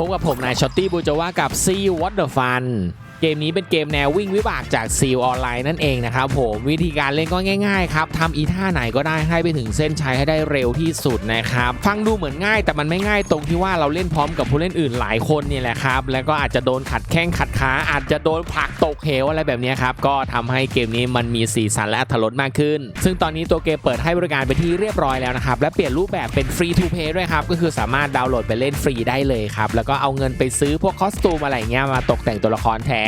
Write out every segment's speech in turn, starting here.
พบกับผมนายช็อตตี้บูจวากับซีวอตเตอร์ฟัน เกมนี้เป็นเกมแนววิ่งวิบากจากซีลออนไลน์นั่นเองนะครับผมวิธีการเล่นก็ง่ายๆครับทำอีท่าไหนก็ได้ให้ไปถึงเส้นชัยให้ได้เร็วที่สุดนะครับฟังดูเหมือนง่ายแต่มันไม่ง่ายตรงที่ว่าเราเล่นพร้อมกับผู้เล่นอื่นหลายคนนี่แหละครับแล้วก็อาจจะโดนขัดแข้งขัดขาอาจจะโดนผลักตกเหวอะไรแบบนี้ครับก็ทำให้เกมนี้มันมีสีสันและอรรถรสมากขึ้น ซึ่งตอนนี้ตัวเกมเปิดให้บริการไปที่เรียบร้อยแล้วนะครับและเปลี่ยนรูปแบบเป็นฟรีทูเพย์ด้วยครับก็คือสามารถดาวน์โหลดไปเล่นฟรีได้เลยครับแล้วก็เอาเงินไปซื้อพวกคอสตูมอะไรเงี้ยมาตกแต่งตัวละครแทน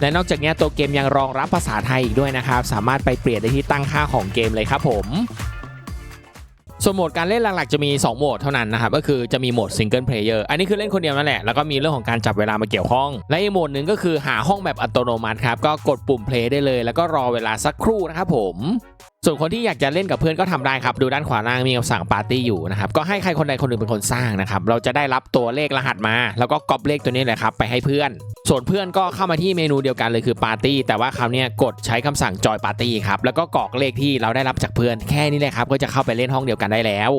และนอกจากนี้ตัวเกมยังรองรับภาษาไทยอีกด้วยนะครับ สามารถไปเปลี่ยนได้ที่ตั้งค่าของเกมเลยครับผมส่วนโหมดการเล่นหลักๆจะมี 2 โหมดเท่านั้นนะครับก็คือจะมีโหมดซิงเกิลเพลเยอร์อันนี้คือเล่นคนเดียวนั่นแหละ แล้วก็มีเรื่องของการจับเวลามาเกี่ยวข้อง และอีกโหมดหนึ่งก็คือหาห้องแบบอัตโนมัติครับ ก็กดปุ่มเพลย์ได้เลย แล้วก็รอเวลาสักครู่นะครับผมส่วนคนที่อยากจะเล่นกับเพื่อนก็ทำได้ครับ ดูด้านขวาล่างมีคำสั่งปาร์ตี้อยู่นะครับ ก็ให้ใครคนใดคนหนึ่งเป็นคนสร้างนะครับ เราจะได้รับตัวเลขรหัสมา แล้วก็ก๊อปเลขตัวนี้แหละครับไปให้เพื่อน ส่วนเพื่อนก็เข้ามาที่เมนูเดียวกันเลยคือปาร์ตี้แต่ว่าคราวเนี้ยกดใช้คำสั่งจอยปาร์ตี้ครับแล้วก็กรอกเลขที่เราได้รับจากเพื่อนแค่นี้แหละครับก็จะเข้าไปเล่นห้องเดียวกันได้แล้ว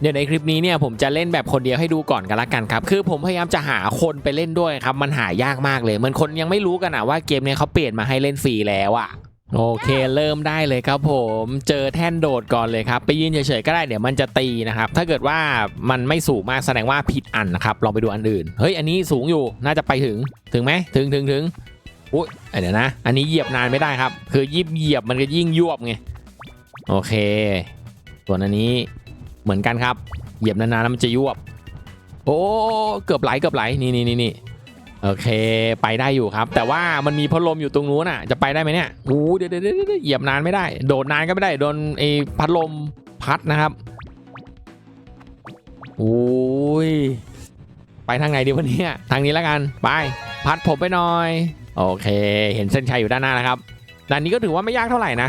เดี๋ยวในคลิปนี้เนี่ยผมจะเล่นแบบคนเดียวให้ดูก่อนกันละกันครับ คือผมพยายามจะหาคนไปเล่นด้วยครับ มันหายากมากเลยเหมือนคนยังไม่รู้กันอะว่าเกมนี้เขาเปลี่ยนมาให้เล่นฟรีแล้วอะ โอเคเริ่มได้เลยครับผมเจอแท่นโดดก่อนเลยครับ ไปยืนเฉยๆก็ได้เดี๋ยวมันจะตีนะครับ ถ้าเกิดว่ามันไม่สูงมากแสดงว่าผิดอันนะครับลองไปดูอันอื่นเฮ้ยอันนี้สูงอยู่น่าจะไปถึงถึงไหมถึงถึงถึงอุ้ยเดี๋ยวนะ อันนี้เหยียบนานไม่ได้ครับ คือยิบเหยียบมันก็ยิ่งยวบไงโอเคส่วนอันนี้เหมือนกันครับ เหยียบนานๆแล้วมันจะยวบ โอ้เกือบไหลเกือบไหลนี่นี่นี่นี่ โอเค ไปได้อยู่ครับ แต่ว่ามันมีพัดลมอยู่ตรงนู้นอะ จะไปได้ไหมเนี่ยโอ้เดี๋ยวเดี๋ยวเดี๋ยวเดี๋ยวเหยียบนานไม่ได้ โดดนานก็ไม่ได้ โดนไอ้พัดลมพัดนะครับโอ้ย ไปทางไหนดีวันนี้ทางนี้แล้วกัน ไป พัดผมไปหน่อย โอเค เห็นเส้นชัยอยู่ด้านหน้านะครับ ด่านนี้ก็ถือว่าไม่ยากเท่าไหร่นะ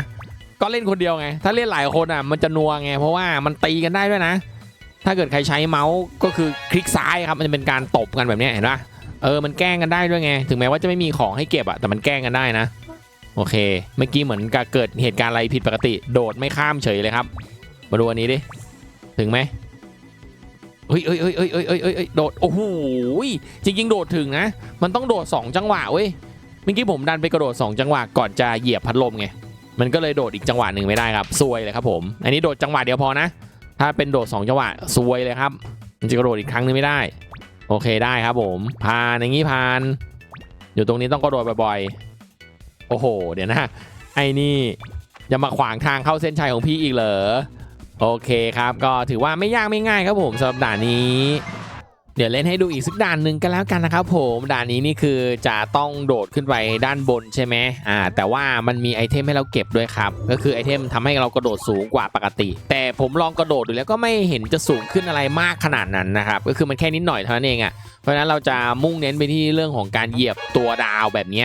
ก็เล่นคนเดียวไง ถ้าเล่นหลายคนอะ มันจะนัวไง เพราะว่ามันตีกันได้ด้วยนะ ถ้าเกิดใครใช้เมาส์ก็คือคลิกซ้ายครับ มันจะเป็นการตบกันแบบนี้เห็นปะ เออมันแกล้งกันได้ด้วยไง ถึงแม้ว่าจะไม่มีของให้เก็บอะแต่มันแกล้งกันได้นะ โอเค เมื่อกี้เหมือนกับเกิดเหตุการณ์อะไรผิดปกติ โดดไม่ข้ามเฉยเลยครับ มาดูอันนี้ดิ ถึงไหมเฮ้ยเฮ้ยเฮ้ยเฮ้ยเฮ้ยเฮ้ยโดด โอ้โห จริงๆ โดดถึงนะ มันต้องโดด 2 จังหวะเว้ย เมื่อกี้ผมดันไปกระโดด 2 จังหวะก่อนจะเหยียบพัดลมไง มันก็เลยโดดอีกจังหวะหนึ่งไม่ได้ครับซวยเลยครับผม อันนี้โดดจังหวะเดียวพอนะ ถ้าเป็นโดด 2 จังหวะซวยเลยครับ มันจะกระโดดอีกครั้งนึงไม่ได้ โอเคได้ครับผมผ่านอย่างนี้ผ่าน อยู่ตรงนี้ต้องกระโดดบ่อยๆ โอ้โห เดี๋ยวนะ ไอ้นี่จะมาขวางทางเข้าเส้นชัยของพี่อีกเหรอ โอเคครับ ก็ถือว่าไม่ยากไม่ง่ายครับผมสำหรับด่านนี้ เดี๋ยวเล่นให้ดูอีกสักด่านหนึ่งกันแล้วกันนะครับผมด่านนี้นี่คือจะต้องโดดขึ้นไปด้านบนใช่ไหมอ่าแต่ว่ามันมีไอเทมให้เราเก็บด้วยครับ ก็คือไอเทมทำให้เรากระโดดสูงกว่าปกติ แต่ผมลองกระโดดดูแล้วก็ไม่เห็นจะสูงขึ้นอะไรมากขนาดนั้นนะครับก็คือมันแค่นิดหน่อยเท่านั้นเองอะ่ะเพราะฉะนั้นเราจะมุ่งเน้นไปที่เรื่องของการเหยียบตัวดาวแบบนี้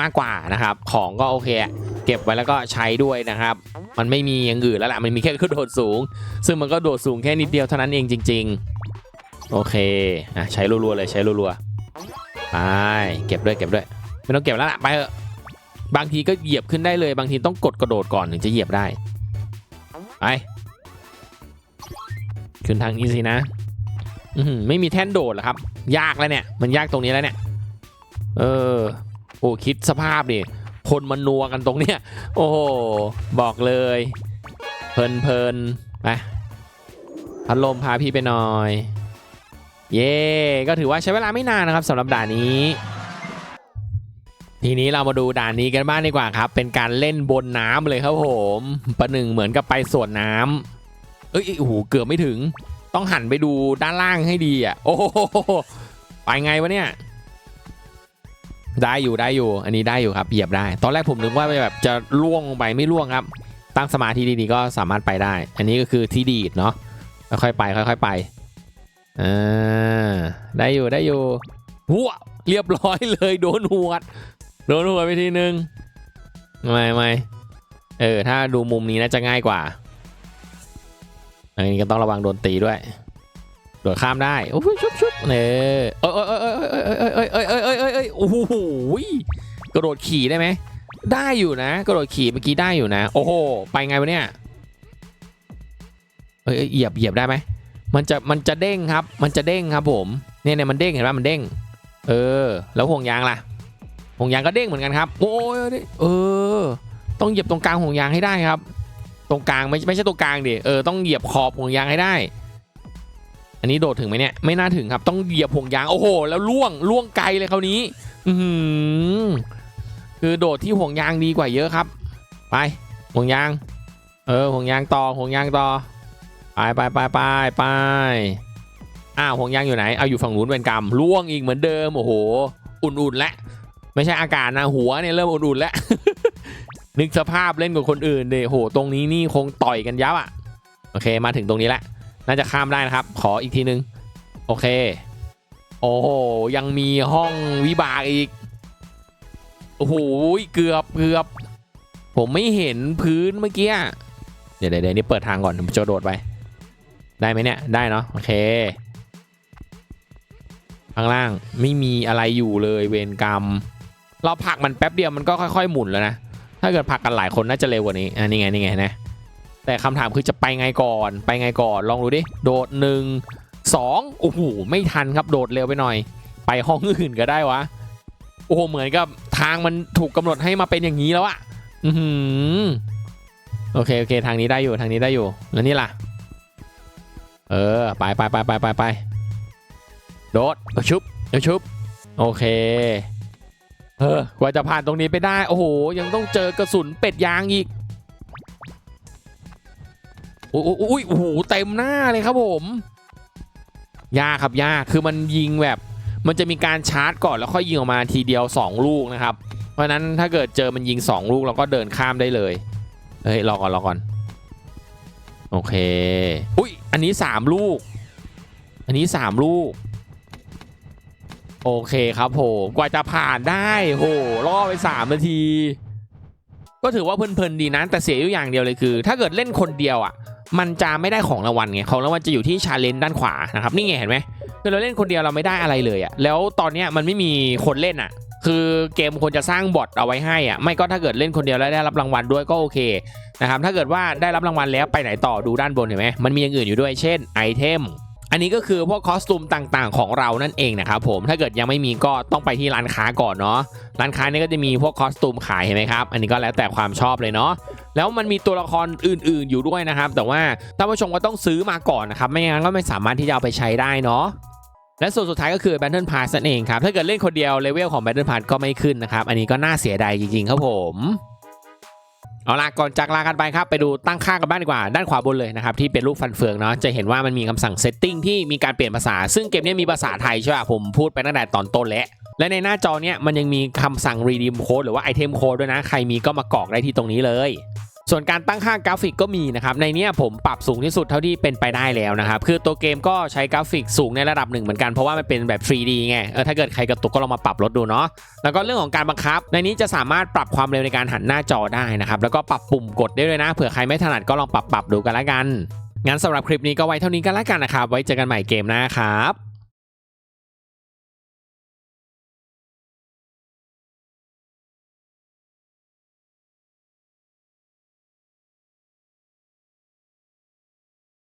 มากกว่านะครับของก็โอเคเก็บไว้แล้วก็ใช้ด้วยนะครับ มันไม่มีอย่างอื่นแล้วแหละมันมีแค่กระโดดสูง ซึ่งมันก็โดดสูงแค่นิดเดียวเท่านั้นเองจริง ๆ โอเคอะใช้รัวๆเลยใช้รัวๆไปเก็บด้วยเก็บด้วย ไม่ต้องเก็บแล้วล่ะไปเถอะบางทีก็เหยียบขึ้นได้เลย บางทีต้องกดกระโดดก่อนถึงจะเหยียบได้ไปขึ้นทางนี้สินะอืไม่มีแท่นโดดหรอครับ ยากแล้วเนี่ย มันยากตรงนี้แล้วเนี่ย เออ โอ้คิดสภาพดิคนมันนัวกันตรงเนี้ย โอ้โหบอกเลย เพลินเพลินๆไปพัดลมพาพี่ไปหน่อย เย่ก็ถือว่าใช้เวลาไม่นานนะครับสำหรับด่านนี้ ทีนี้เรามาดูด่านนี้กันบ้างดีกว่าครับ เป็นการเล่นบนน้ำเลยครับผมประหนึ่งเหมือนกับไปสวนน้ำเอ้ยโอ้โหเกือบไม่ถึง ต้องหันไปดูด้านล่างให้ดีอะ โอ้โหไปไงวะเนี่ยได้อยู่ได้อยู่ อันนี้ได้อยู่ครับเหยียบได้ ตอนแรกผมนึกว่าแบบจะล่วงลงไปไม่ล่วงครับ ตั้งสมาธิดีๆก็สามารถไปได้ อันนี้ก็คือที่ดีดเนาะค่อยๆไปค่อย ๆ ไป อ่าได้อยู่ได้อยู่หัวเรียบร้อยเลยโดนหัวด โดนหัวดไปทีนึงไม่ไม่เออถ้าดูมุมนี้น่าจะง่ายกว่าอันนี้ก็ต้องระวังโดนตีด้วยโดดข้ามได้โอ้ยชุบชุบเนี่ยเอ้ยเอ้ยเอ้ยเอ้ยเอ้ยเอ้ยเอ้ยเอ้ยเอ้ยเอ้ยโอ้โหกระโดดขี่ได้ไหมได้อยู่นะ กระโดดขี่เมื่อกี้ได้อยู่นะ โอ้โหไปไงวะเนี่ยเอ้ยเหยียบเหยียบได้ไหม มันจะมันจะเด้งครับ มันจะเด้งครับผมเนี่ยเนี่ยมันเด้งเห็นไหมมันเด้ง เออ แล้วห่วงยางล่ะห่วงยางก็เด้งเหมือนกันครับ โอ้ยเออ ต้องเหยียบตรงกลางห่วงยางให้ได้ครับ ตรงกลางไม่ไม่ใช่ตรงกลางดิเออต้องเหยียบขอบห่วงยางให้ได้ อันนี้โดดถึงไหมเนี่ยไม่น่าถึงครับ ต้องเหยียบห่วงยางโอ้โห แล้วล่วงล่วงไกลเลยคราวนี้ อือหือคือโดดที่ห่วงยางดีกว่าเยอะครับ ไปห่วงยาง เออห่วงยางต่อห่วงยางต่อ ไปไปไปไปไปอ้าวห่วงยางอยู่ไหน เอาอยู่ฝั่งนู้นเป็นกรรมล่วงอีกเหมือนเดิม โอ้โห อุ่นๆแล้วไม่ใช่อากาศนะหัวเนี่ยเริ่มอุ่นๆแล้ว นึกสภาพเล่นกับคนอื่นเดโห ตรงนี้นี่คงต่อยกันยับอะ โอเค มาถึงตรงนี้แล้ว น่าจะข้ามได้นะครับ ขออีกทีนึง โอเค โอ้โห ยังมีห้องวิบากอีก โอ้โห เกือบเกือบ ผมไม่เห็นพื้นเมื่อกี้ เดี๋ยวเดี๋ยวเดี๋ยวนี่เปิดทางก่อนผมจะโดดไป ได้ไหมเนี่ย ได้เนาะโอเค ข้างล่างไม่มีอะไรอยู่เลยเวรกรรม เราผลักมันแป๊บเดียวมันก็ค่อยๆหมุนแล้วนะ ถ้าเกิดผลักกันหลายคนน่าจะเร็วกว่านี้อ่านี่ไงนี่ไงนะแต่คำถามคือจะไปไงก่อน ไปไงก่อนลองดูดิ โดดหนึ่งสองโอ้โหไม่ทันครับโดดเร็วไปหน่อย ไปห้องอื่นก็ได้วะโอ้โหเหมือนกับทางมันถูกกำหนดให้มาเป็นอย่างนี้แล้วอะอือหือโอเคโอเคทางนี้ได้อยู่ทางนี้ได้อยู่แล้วนี่ล่ะ เออ ไปไปไปไปไปไปโดดเอาชุบเอาชุบ โอเค เออกว่าจะผ่านตรงนี้ไปได้ โอ้โห ยังต้องเจอกระสุนเป็ดยางอีกโอ้โหอุ้ยโอ้โหเต็มหน้าเลยครับผม ยากครับยากคือมันยิงแบบ มันจะมีการชาร์จก่อนแล้วค่อยยิงออกมาทีเดียว 2 ลูกนะครับ เพราะฉะนั้นถ้าเกิดเจอมันยิง 2 ลูกเราก็เดินข้ามได้เลย เฮ้ยรอก่อนรอก่อน โอเค อุ้ย อันนี้ 3 ลูก อันนี้ 3 ลูก โอเคครับผมกว่าจะผ่านได้โหล่อไป 3 นาที ก็ถือว่าเพลินๆดีนะ แต่เสียอยู่อย่างเดียวเลยคือ ถ้าเกิดเล่นคนเดียวอะ มันจะไม่ได้ของรางวัลไง ของรางวัลจะอยู่ที่ชาเลนจ์ด้านขวานะครับ นี่ไงเห็นไหมคือเราเล่นคนเดียวเราไม่ได้อะไรเลยอะ แล้วตอนเนี้ยมันไม่มีคนเล่นอะ คือเกมควรจะสร้างบอทเอาไว้ให้อะไม่ก็ถ้าเกิดเล่นคนเดียวแล้วได้รับรางวัลด้วยก็โอเคนะครับถ้าเกิดว่าได้รับรางวัลแล้วไปไหนต่อดูด้านบนเห็นไหมมันมีอย่างอื่นอยู่ด้วยเช่นไอเทมอันนี้ก็คือพวกคอสตูมต่างๆ ของเรานั่นเองนะครับผมถ้าเกิดยังไม่มีก็ต้องไปที่ร้านค้าก่อนเนาะร้านค้านี่ก็จะมีพวกคอสตูมขายเห็นไหมครับอันนี้ก็แล้วแต่ความชอบเลยเนาะแล้วมันมีตัวละครอื่นๆอยู่ด้วยนะครับ แต่ว่าท่านผู้ชมก็ต้องซื้อมาก่อนนะครับไม่งั้นก็ไม่สามารถที่จะเอาไปใช้ได้เนาะ และส่วนสุดท้ายก็คือ Battle Pass นั่นเองครับ ถ้าเกิดเล่นคนเดียวเลเวลของ Battle Pass ก็ไม่ขึ้นนะครับ อันนี้ก็น่าเสียดายจริงๆครับผม เอาล่ะก่อนจากลากันไปครับไปดูตั้งค่ากันบ้างดีกว่า ด้านขวาบนเลยนะครับ ที่เป็นรูปฟันเฟืองเนาะจะเห็นว่ามันมีคำสั่ง setting ที่มีการเปลี่ยนภาษา ซึ่งเกมนี้มีภาษาไทยใช่ป่ะผมพูดไปตั้งแต่ตอนต้นแล้วและในหน้าจอเนี้ยมันยังมีคำสั่ง redeem code หรือว่า item code ด้วยนะ ใครมีก็มากรอกได้ที่ตรงนี้เลย ส่วนการตั้งค่ากราฟิกก็มีนะครับ ในนี้ผมปรับสูงที่สุดเท่าที่เป็นไปได้แล้วนะครับ คือตัวเกมก็ใช้กราฟิกสูงในระดับหนึ่งเหมือนกัน เพราะว่ามันเป็นแบบ 3D ไง เออถ้าเกิดใครกระตุกก็ลองมาปรับลดดูเนาะ แล้วก็เรื่องของการบังคับ ในนี้จะสามารถปรับความเร็วในการหันหน้าจอได้นะครับ แล้วก็ปรับปุ่มกดได้ด้วยนะ เผื่อใครไม่ถนัดก็ลองปรับปรับดูกันละกัน งั้นสำหรับคลิปนี้ก็ไว้เท่านี้กันละกันนะครับ ไว้เจอกันใหม่เกมหน้าครับ